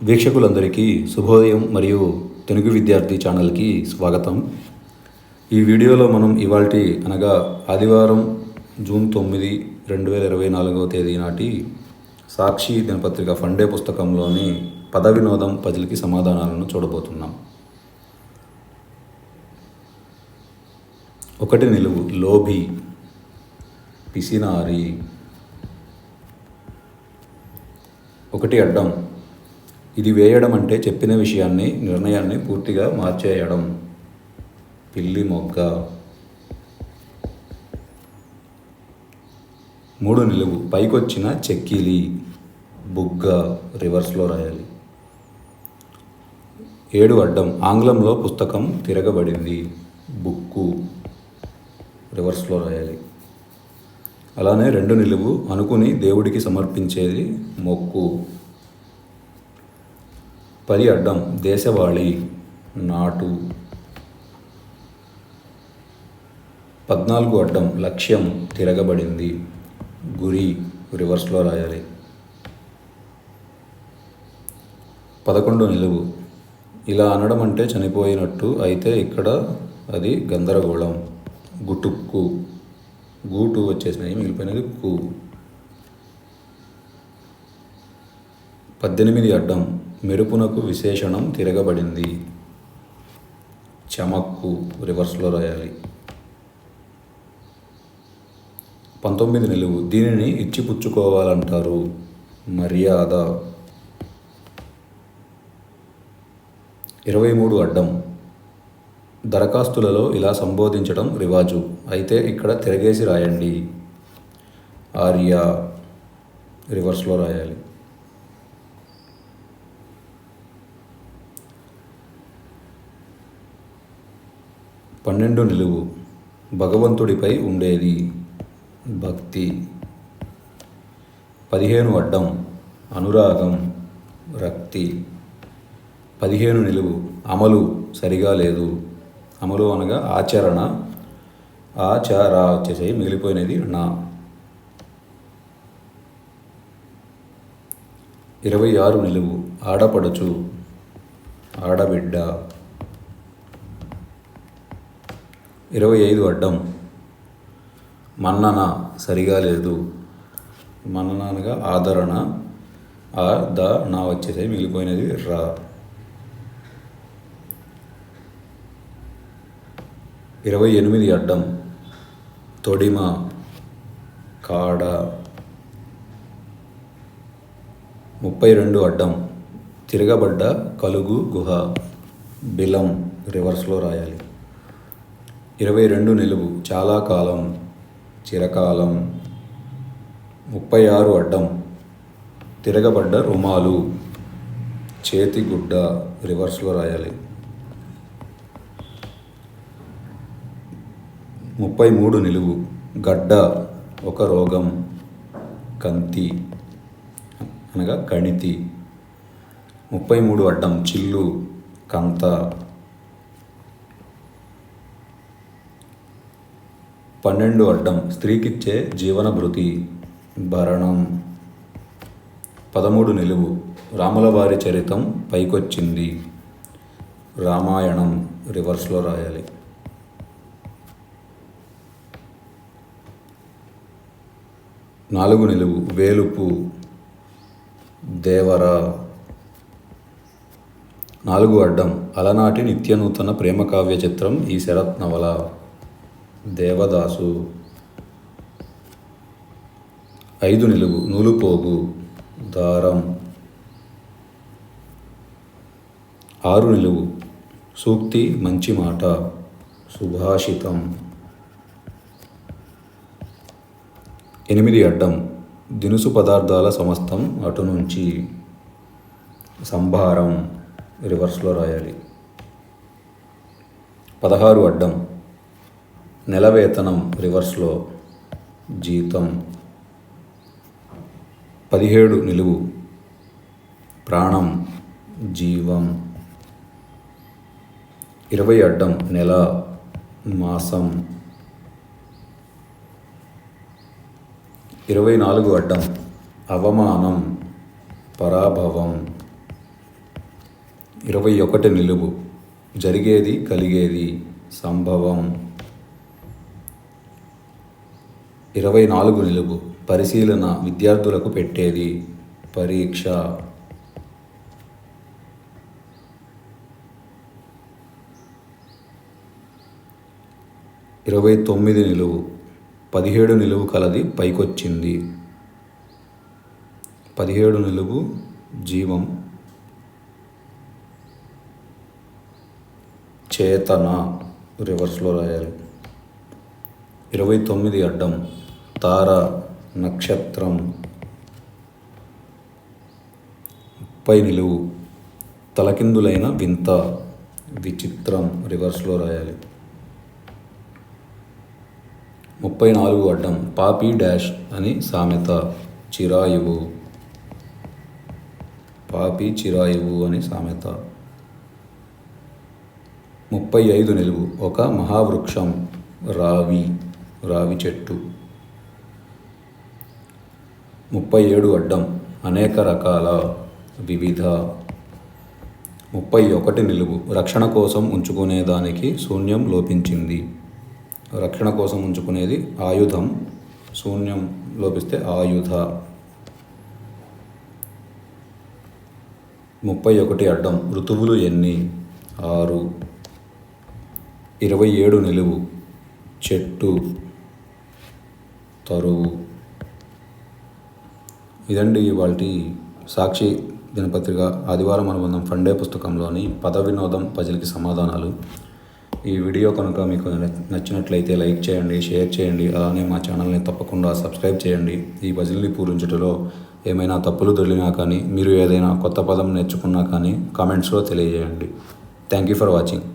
వీక్షకులందరికీ శుభోదయం మరియు తెలుగు విద్యార్థి ఛానల్కి స్వాగతం. ఈ వీడియోలో మనం ఇవాల్టి అనగా ఆదివారం జూన్ తొమ్మిది రెండు వేల ఇరవై నాలుగవ తేదీ నాటి సాక్షి దినపత్రిక ఫండే పుస్తకంలోని పద వినోదం పజిల్కి సమాధానాలను చూడబోతున్నాం. ఒకటి నిలువు లోభి పిసినారి. ఒకటి అడ్డం ఇది వేయడం అంటే చెప్పిన విషయాన్ని నిర్ణయాన్ని పూర్తిగా మార్చేయడం. పిల్లి మొగ్గ. మూడు నిలువు. పైకొచ్చిన చెక్కిలి బుగ్గ రివర్స్లో రాయాలి. ఏడు అడ్డం. ఆంగ్లంలో పుస్తకం తిరగబడింది. బుక్కు రివర్స్లో రాయాలి. అలానే రెండు నిలువు. అనుకుని దేవుడికి సమర్పించేది మొక్కు. పది అడ్డం దేశవాళి నాటు. పద్నాలుగు అడ్డం లక్ష్యం తిరగబడింది. గురి రివర్స్లో రాయాలి. పదకొండు నిలువు. ఇలా అనడం అంటే చనిపోయినట్టు అయితే ఇక్కడ అది గందరగోళం. గుటుక్కు. గూటు వచ్చేసినాయి మిగిలిపోయినది కు. పద్దెనిమిది అడ్డం. మెరుపునకు విశేషణం తిరగబడింది. చమక్కు రివర్స్లో రాయాలి. పంతొమ్మిది నిలువు. దీనిని ఇచ్చిపుచ్చుకోవాలంటారు. మర్యాద. ఇరవై మూడు అడ్డం. దరఖాస్తులలో ఇలా సంబోధించడం రివాజు. అయితే ఇక్కడ తిరగేసి రాయండి. ఆర్య రివర్స్లో రాయాలి. పన్నెండు నిలువు భగవంతుడిపై ఉండేది భక్తి. పదిహేను అడ్డం అనురాగం రక్తి. పదిహేను నిలువు అమలు సరిగా లేదు. అమలు అనగా ఆచరణ. ఆచార వచ్చేసి మిగిలిపోయినది నా. ఇరవై ఆరు నిలువు ఆడపడుచు ఆడబిడ్డ. ఇరవై ఐదు అడ్డం. మన్నన సరిగా లేదు. మన్నన అనగా ఆదరణ. ఆ ద నా వచ్చేసే మిగిలిపోయినది రా. ఇరవై ఎనిమిది అడ్డం. తొడిమ. కాడ. ముప్పై రెండు అడ్డం. తిరగబడ్డ కలుగు గుహ. బిలం రివర్స్లో రాయాలి. ఇరవై రెండు నిలువు చాలా కాలం చిరకాలం ముప్పై ఆరు అడ్డం తిరగబడ్డ రుమాలు చేతి గుడ్డ రివర్స్లో రాయాలి. ముప్పై మూడు నిలువు గడ్డ ఒక రోగం కంతి అనగా కణితి. ముప్పై మూడు అడ్డం చిల్లు కంత. పన్నెండు అడ్డం స్త్రీకిచ్చే జీవన భృతి భరణం. పదమూడు నిలువు రాములవారి చరితం పైకొచ్చింది. రామాయణం రివర్స్లో రాయాలి. నాలుగు నిలువు వేలుపు దేవర. నాలుగు అడ్డం అలనాటి నిత్యనూతన ప్రేమ కావ్య చిత్రం ఈ శరత్ నవల. దేవదాసు. ఐదు నిలువు నూలుపోగు దారం. ఆరు నిలువు సూక్తి మంచి మాట సుభాషితం. ఎనిమిది అడ్డం దినుసు పదార్థాల సమస్తం అటు నుంచి. సంభారం రివర్స్లో రాయాలి. పదహారు అడ్డం నెల వేతనం రివర్స్లో జీతం పదిహేడు నిలువు. ప్రాణం జీవం ఇరవై అడ్డం నెల మాసం ఇరవై నాలుగు అడ్డం. అవమానం పరాభవం ఇరవై ఒకటి నిలువు. జరిగేది కలిగేది సంభవం ఇరవై నాలుగు నిలువు పరిశీలన విద్యార్థులకు పెట్టేది. పరీక్ష. ఇరవై తొమ్మిది నిలువు. పదిహేడు నిలువు కలది పైకొచ్చింది. పదిహేడు నిలువు జీవం. చేతన. రివర్స్లో రాయాలి. ఇరవై తొమ్మిది అడ్డం. తార నక్షత్రం. ముప్పై నిలువు. తలకిందులైన వింత విచిత్రం రివర్స్లో రాయాలి. ముప్పై నాలుగు అడ్డం పాపి డాష్ అని సామెత చిరాయువు. పాపి చిరాయువు అని సామెత. ముప్పై ఐదు నిలువు. ఒక మహావృక్షం రావి రావి చెట్టు. ముప్పై ఏడు అడ్డం అనేక రకాల వివిధ ముప్పై ఒకటి నిలువు రక్షణ కోసం ఉంచుకునేదానికి శూన్యం లోపించింది. రక్షణ కోసం ఉంచుకునేది ఆయుధం. శూన్యం లోపిస్తే ఆయుధ. ముప్పై ఒకటి అడ్డం ఋతువులు ఎన్ని? ఆరు. ఇరవై ఏడు నిలువు చెట్టు తరువు. ఇదండి ఇవాళ సాక్షి దినపత్రిక ఆదివారం అనుబంధం ఫండే పుస్తకంలోని పద వినోదం పజిల్కి సమాధానాలు. ఈ వీడియో కనుక మీకు నచ్చినట్లయితే లైక్ చేయండి షేర్ చేయండి అలానే మా ఛానల్ని తప్పకుండా సబ్స్క్రైబ్ చేయండి. ఈ పజిల్ని పూరించుటలో ఏమైనా తప్పులు దొరికినా కానీ మీరు ఏదైనా కొత్త పదం నేర్చుకున్నా కానీ కామెంట్స్లో తెలియజేయండి. Thank you for watching.